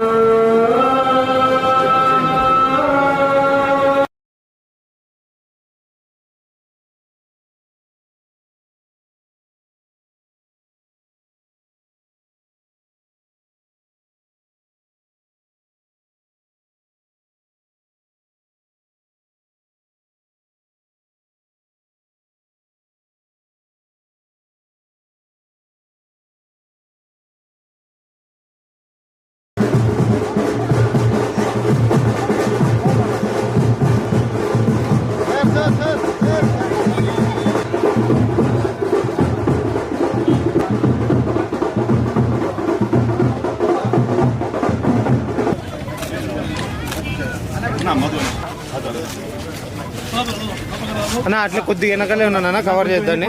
you. అన్న అట్లా కొద్దిగా వెనకాలే ఉన్నాను కవర్ చేద్దాన్ని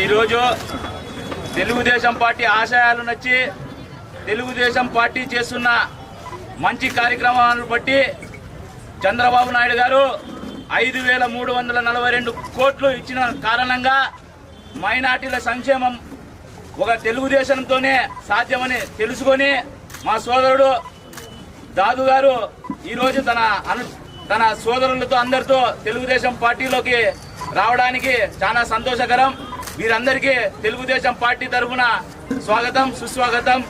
ఈరోజు తెలుగుదేశం పార్టీ ఆశయాలు నచ్చి తెలుగుదేశం పార్టీ చేస్తున్న మంచి కార్యక్రమాలను బట్టి చంద్రబాబు నాయుడు గారు ఐదు వేల మూడు వందల నలభై రెండు కోట్లు ఇచ్చిన కారణంగా మైనార్టీల సంక్షేమం ఒక తెలుగుదేశంతోనే సాధ్యమని తెలుసుకొని మా సోదరుడు దాదు గారు ఈరోజు తన అను తన సోదరులతో అందరితో తెలుగుదేశం పార్టీలోకి రావడానికి చాలా సంతోషకరం. వీరందరికీ తెలుగుదేశం పార్టీ తరఫున స్వాగతం సుస్వాగతం.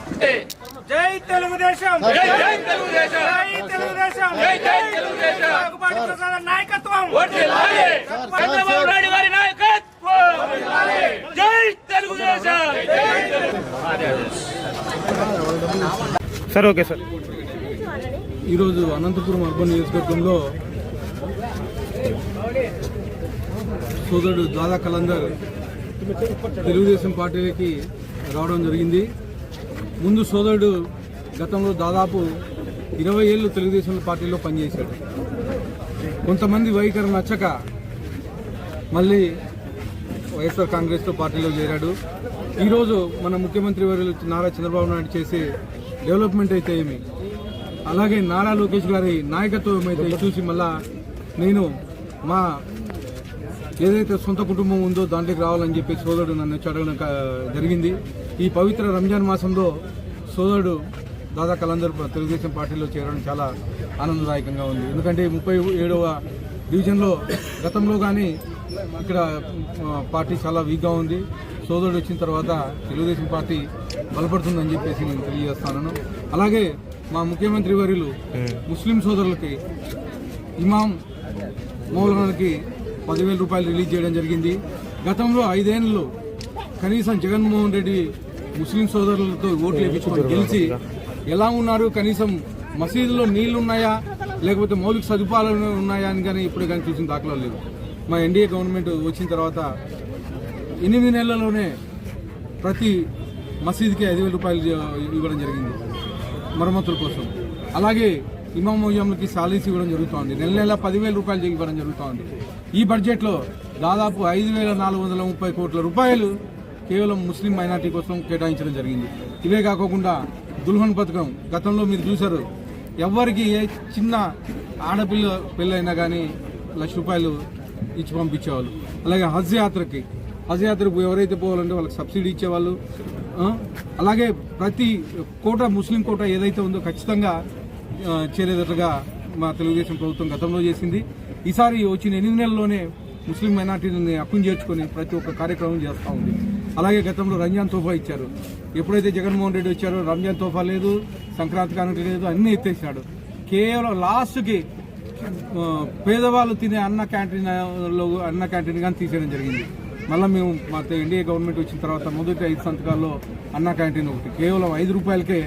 జై తెలుగుదేశం! జై జై తెలుగుదేశం! జై తెలుగుదేశం! జై జై తెలుగుదేశం! నాగపాటి ప్రసాద్ నాయకత్వం! వర్ధిల్లాలి. చంద్రబాబు నాయుడు గారి నాయకత్వం! జై తెలుగుదేశం! Sir okay sir. ఈరోజు అనంతపురం అర్బన్ నియోజకవర్గంలో సోదరుడు దాదా కలందర్ తెలుగుదేశం పార్టీకి రావడం జరిగింది. ముందు సోదరుడు గతంలో దాదాపు ఇరవై ఏళ్ళు తెలుగుదేశం పార్టీలో పనిచేశాడు. కొంతమంది వైఖరి నచ్చక మళ్ళీ వైఎస్ఆర్ కాంగ్రెస్తో పార్టీలో చేరాడు. ఈరోజు మన ముఖ్యమంత్రి వర్యులు నారా చంద్రబాబు నాయుడు చేసే డెవలప్మెంట్ అయితే ఏమి? అలాగే నారా లోకేష్ గారి నాయకత్వం అయితే చూసి మళ్ళా నేను మా ఏదైతే సొంత కుటుంబం ఉందో దాంట్లోకి రావాలని చెప్పి సోదరుడు నన్ను అడగడం జరిగింది. ఈ పవిత్ర రంజాన్ మాసంలో సోదరుడు దాదా కలందర్ తెలుగుదేశం పార్టీలో చేరడం చాలా ఆనందదాయకంగా ఉంది. ఎందుకంటే ముప్పై ఏడవ డివిజన్లో గతంలో కానీ ఇక్కడ పార్టీ చాలా వీక్గా ఉంది. సోదరుడు వచ్చిన తర్వాత తెలుగుదేశం పార్టీ బలపడుతుందని చెప్పేసి నేను తెలియజేస్తాను. అలాగే మా ముఖ్యమంత్రి వర్యులు ముస్లిం సోదరులకి ఇమాం మౌలానాకి పదివేల రూపాయలు రిలీజ్ చేయడం జరిగింది. గతంలో ఐదేళ్ళలో కనీసం జగన్మోహన్ రెడ్డి ముస్లిం సోదరులతో ఓట్లు వేయించుకొని గెలిచి ఎలా ఉన్నారు? కనీసం మసీదులో నీళ్ళు ఉన్నాయా? లేకపోతే మౌలిక సదుపాయాలు ఉన్నాయా అని కానీ ఇప్పుడే కానీ చూసిన దాఖలాలు లేవు. మా ఎన్డీఏ గవర్నమెంట్ వచ్చిన తర్వాత ఎనిమిది నెలల్లోనే ప్రతి మసీదుకి ఐదు వేల రూపాయలు ఇవ్వడం జరిగింది. మరమ్మతుల కోసం. అలాగే ఇమాం ముయ్యంలకి సాలీస్ ఇవ్వడం జరుగుతోంది. నెల నెల పదివేల రూపాయలు ఇవ్వడం జరుగుతోంది. ఈ బడ్జెట్లో దాదాపు ఐదు వేల నాలుగు వందల ముప్పై కోట్ల రూపాయలు కేవలం ముస్లిం మైనార్టీ కోసం కేటాయించడం జరిగింది. ఇవే కాకుండా దుల్హన్ పథకం గతంలో మీరు చూశారు. ఎవరికి ఏ చిన్న ఆడపిల్ల పెళ్ళైనా కానీ లక్ష రూపాయలు ఇచ్చి పంపించేవాళ్ళు. అలాగే హజ్ యాత్రకి హజ్ యాత్రకు ఎవరైతే పోవాలంటే వాళ్ళకి సబ్సిడీ ఇచ్చేవాళ్ళు. అలాగే ప్రతి కోట ముస్లిం కోట ఏదైతే ఉందో ఖచ్చితంగా ఆ, చేరేటట్లుగా మా తెలుగుదేశం ప్రభుత్వం గతంలో చేసింది. ఈసారి వచ్చిన ఎనిమిది నెలల్లోనే ముస్లిం మైనార్టీని అక్కుని చేర్చుకొని ప్రతి ఒక్క కార్యక్రమం చేస్తూ ఉంది. అలాగే గతంలో రంజాన్ తోఫా ఇచ్చారు. ఎప్పుడైతే జగన్మోహన్ రెడ్డి వచ్చారో రంజాన్ తోఫా లేదు సంక్రాంతి కానుక లేదు అన్నీ ఎత్తేసాడు కేవలం లాస్ట్కి పేదవాళ్ళు తినే అన్న క్యాంటీన్లో అన్న క్యాంటీన్ కానీ తీసేయడం జరిగింది. మళ్ళీ మేము మా ఎన్డీఏ గవర్నమెంట్ వచ్చిన తర్వాత మొదటి ఐదు సంతకాల్లో అన్న క్యాంటీన్ ఒకటి. కేవలం ఐదు రూపాయలకే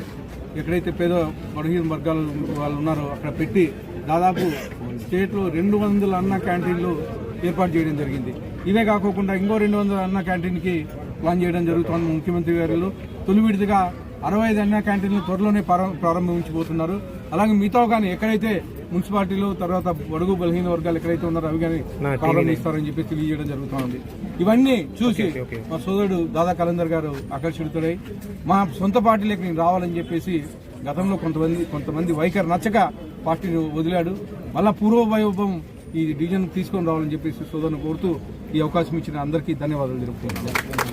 ఎక్కడైతే పేద బలహీన వర్గాల వాళ్ళు ఉన్నారో అక్కడ పెట్టి దాదాపు స్టేట్లో రెండు వందల అన్న క్యాంటీన్లు ఏర్పాటు చేయడం జరిగింది. ఇవే కాకోకుండా ఇంకో రెండు వందల అన్న క్యాంటీన్కి ప్లాన్ చేయడం జరుగుతోంది ముఖ్యమంత్రి గారు. తొలి విడతగా అరవై ఐదు అన్న క్యాంటీన్లు త్వరలోనే ప్రారంభించబోతున్నారు. అలాగే మిగతా కానీ ఎక్కడైతే మున్సిపాలిటీలో తర్వాత బడుగు బలహీన వర్గాలు ఎక్కడైతే ఉన్నారో అవి కానీ కాలం. ఇస్తారని చెప్పి తెలియజేయడం జరుగుతుంది ఇవన్నీ చూసి. మా సోదరుడు దాదా కలందర్ గారు ఆకర్షితుడై మా సొంత పార్టీలోకి నేను రావాలని చెప్పేసి గతంలో కొంతమంది కొంతమంది వైఖరి నచ్చక పార్టీని వదిలాడు మళ్ళా పూర్వ వైభవం ఈ డివిజన్ తీసుకొని రావాలని చెప్పేసి సోదరుని కోరుతూ ఈ అవకాశం ఇచ్చిన అందరికీ ధన్యవాదాలు తెలుపుతున్నాను